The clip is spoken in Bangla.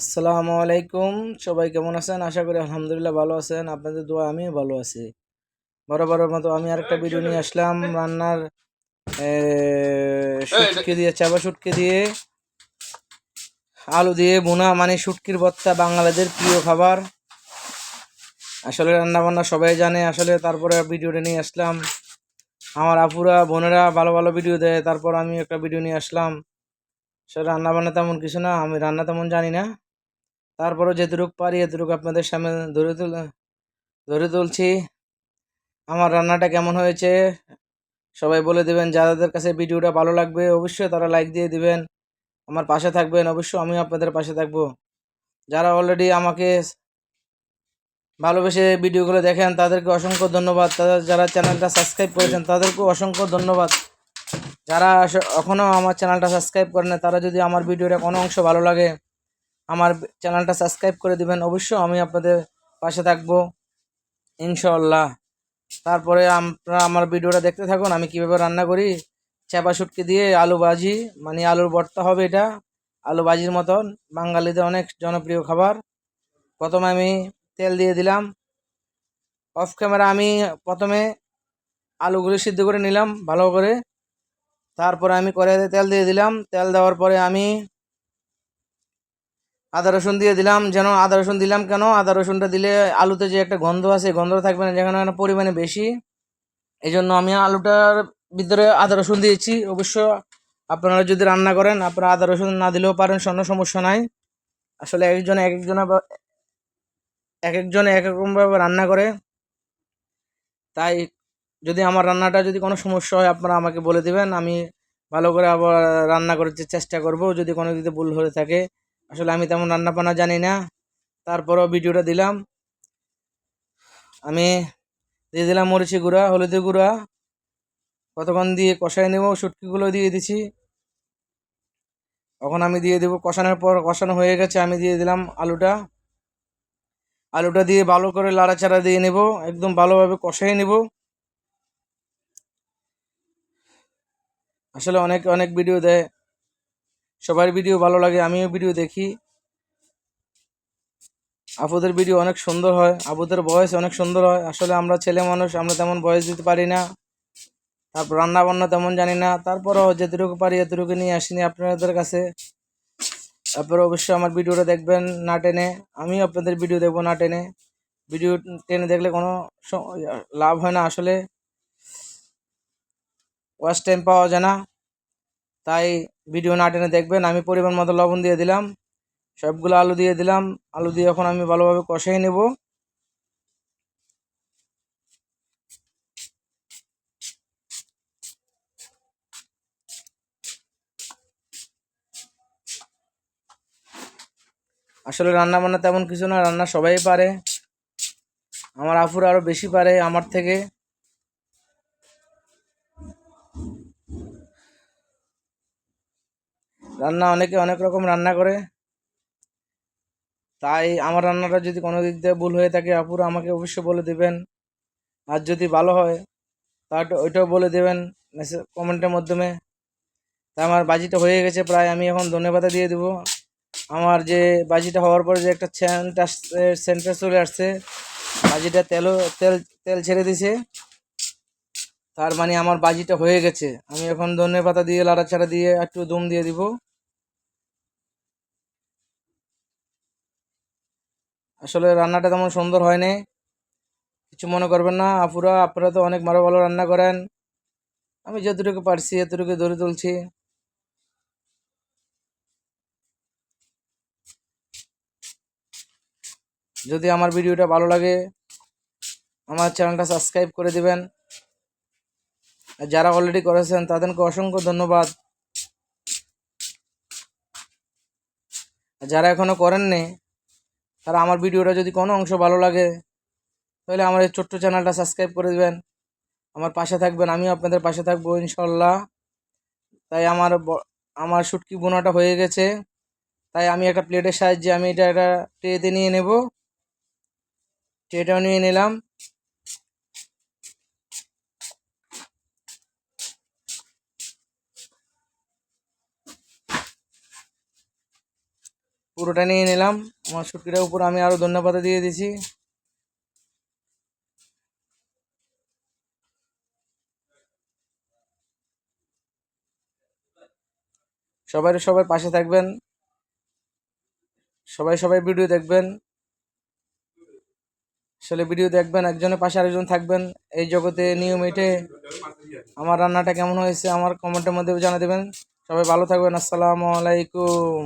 আসসালামু আলাইকুম। সবাই কেমন আছেন? আশা করি আলহামদুলিল্লাহ ভালো আছেন। আপনাদের দোয়া আমিও ভালো আছি। বরাবরের মতো আমি আরেকটা ভিডিও নিয়ে আসলাম রান্নার শুটকি দিয়ে চাপা শুটকি দিয়ে। আলু দিয়ে বোনা মানে শুটকির ভর্তা বাঙালিদের প্রিয় খাবার। আসলে রান্না বান্না সবাই জানে। আসলে তারপরে ভিডিওটা নিয়ে আসলাম। আমার আপুরা বোনেরা ভালো ভালো ভিডিও দেয়। তারপর আমি একটা ভিডিও নিয়ে আসলাম। আসলে রান্না বান্না তেমন কিছু না। আমি রান্না তেমন জানি না। তারপরও যেটুকু পারি, এতটুকু আপনাদের সামনে ধরে তুল, ধরে তুলছি। আমার রান্নাটা কেমন হয়েছে? সবাই বলে দেবেন, যাদের কাছে ভিডিওটা ভালো লাগবে অবশ্যই তারা লাইক দিয়ে দিবেন। আমার পাশে থাকবেন, অবশ্যই আমিও আপনাদের পাশে থাকব। যারা অলরেডি আমাকে ভালোবেসে ভিডিওগুলো দেখেন, তাদেরকে অসংখ্য ধন্যবাদ। তাদের যারা চ্যানেলটা সাবস্ক্রাইব করেছেন, তাদেরকেও অসংখ্য ধন্যবাদ। যারা এখনও আমার চ্যানেলটা সাবস্ক্রাইব করেন তারা যদি আমার ভিডিওটা কোনো অংশ ভালো লাগে আমার চ্যানেলটা সাবস্ক্রাইব করে দিবেন। অবশ্যই আমি আপনাদের পাশে থাকব ইনশাল্লাহ তারপরে আপনারা আমার ভিডিওটা দেখতে থাকুন, আমি কীভাবে রান্না করি। চাপা শুটকি দিয়ে আলু ভাজি মানে আলুর ভর্তা হবে এটা, আলু ভাজির মতন। বাঙালিদের অনেক জনপ্রিয় খাবার। প্রথমে আমি তেল দিয়ে দিলাম। অফ ক্যামেরা আমি প্রথমে আলুগুলি সিদ্ধ করে নিলাম ভালো করে। তারপরে আমি কড়াইতে তেল দিয়ে দিলাম। তেল দেওয়ার পরে আমি আদা রসুন দিয়ে দিলাম, যেন আদা রসুন দিলাম কেন? আদা রসুনটা দিলে আলুতে যে একটা গন্ধ আছে গন্ধ থাকবে না, যেখানে পরিমাণে বেশি। এই জন্য আমি আলুটার ভিতরে আদা রসুন দিয়েছি। অবশ্য আপনারা যদি রান্না করেন, আপনারা আদা রসুন না দিলেও পারেন কোনো সমস্যা নাই। আসলে একজন এক একজন এক একজনে এক রকমভাবে রান্না করে। তাই যদি আমার রান্নাটা যদি কোনো সমস্যা হয়, আপনারা আমাকে বলে দিবেন। আমি ভালো করে আবার রান্না করতে চেষ্টা করব। যদি কোনো দিকে ভুল হয়ে থাকে আসলে আমি তেমন রান্না বান্না জানি না। তারপরও ভিডিওটা দিলাম। আমি দিয়ে দিলাম মরিচি গুঁড়া, হলুদের গুঁড়া। কতক্ষণ দিয়ে কষাই নেব, শুটকিগুলো দিয়ে দিছি। এখন আমি দিয়ে দেবো কষানোর পর কষানো হয়ে গেছে, আমি দিয়ে দিলাম আলুটা। আলুটা দিয়ে ভালো করে লাড়াচাড়া দিয়ে নেব, একদম ভালোভাবে কষাই নেব। আসলে অনেক অনেক ভিডিও দেয়। সবার ভিডিও ভালো লাগে, আমিও ভিডিও দেখি। আপুদের ভিডিও অনেক সুন্দর হয়, আপুদের ভয়েস অনেক সুন্দর হয়। আসলে আমরা ছেলে মানুষ, আমরা তেমন ভয়েস দিতে পারি না। তারপর রান্না বান্না তেমন জানি না। তারপরও যেটুকু পারি এতটুকু নিয়ে আসিনি আপনাদের কাছে। তারপরে অবশ্যই আমার ভিডিওটা দেখবেন না টেনে। আমিও আপনাদের ভিডিও দেখব না টেনে। ভিডিও টেনে দেখলে কোনো লাভ হয় না আসলে। ওয়াশ টাইম পাওয়া যায় না। তাই ভিডিও না টেনে দেখবেন। আমি পরিমাণ মতো লবণ দিয়ে দিলাম। সবগুলো আলু দিয়ে দিলাম। আলু দিয়ে এখন আমি ভালোভাবে কষাই নেব। আসলে রান্না বান্না তেমন কিছু না, রান্না সবাই পারে। আমার আফুরা আরও বেশি পারে আমার থেকে। রান্না অনেকে অনেক রকম রান্না করে। তাই আমার রান্নাটা যদি কোনো দিক দিয়ে ভুল হয়ে থাকে, আপুরা আমাকে অবশ্যই বলে দেবেন। আর যদি ভালো হয় তাহলে ওইটাও বলে দেবেন মেসেজ কমেন্টের মাধ্যমে। তা আমার বাজিটা হয়ে গেছে প্রায়, আমি এখন ধন্যবাদ দিয়ে দেবো। আমার যে বাজিটা হওয়ার পরে যে একটা সেন্ট আসছে সেন্টার চলে আসছে, বাজিটা তেলও তেল তেল ছেড়ে দিছে। তার মানে আমার বাজিটা হয়ে গেছে। আমি এখন ধনে দিয়ে, লাড়াচাড়া দিয়ে একটু দম দিয়ে দিব। আসলে রান্নাটা তেমন সুন্দর হয়নি। কিছু মনে করবেন না, আপুরা, আপনারা তো অনেক ভালো ভালো রান্না করেন। আমি যতটুকু পারছি, এতটুকু ধরে তুলছি। যদি আমার ভিডিওটা ভালো লাগে, আমার চ্যানেলটা সাবস্ক্রাইব করে দিবেন। আর যারা অলরেডি করেছেন, তাদেরকে অসংখ্য ধন্যবাদ। যারা এখনও করেননি তারা আমার ভিডিওটা যদি কোনো অংশ ভালো লাগে, তাহলে আমার এই ছোট্ট চ্যানেলটা সাবস্ক্রাইব করে দেবেন। আমার পাশে থাকবেন, আমিও আপনাদের পাশে থাকব ইনশাল্লাহ তাই আমার আমার শুটকি বোনাটা হয়ে গেছে। তাই আমি একটা প্লেটের সাহায্যে আমি এটা একটা ট্রেতে নিয়ে নেব। ট্রেটাও নিয়ে নিলাম। পুরোটা নিয়ে নিলাম। আমার শুটকিটার উপর আমি আরও ধন্যবাদ দিয়ে দিছি। সবাই সবাই পাশে থাকবেন। সবাই সবাই ভিডিও দেখবেন। আসলে ভিডিও দেখবেন, একজনের পাশে আরেকজন থাকবেন। এই জগতে নিয়ম এটে আমার রান্নাটা কেমন হয়েছে, আমার কমেন্টের মধ্যে জানা দেবেন। সবাই ভালো থাকবেন, আসসালামু আলাইকুম।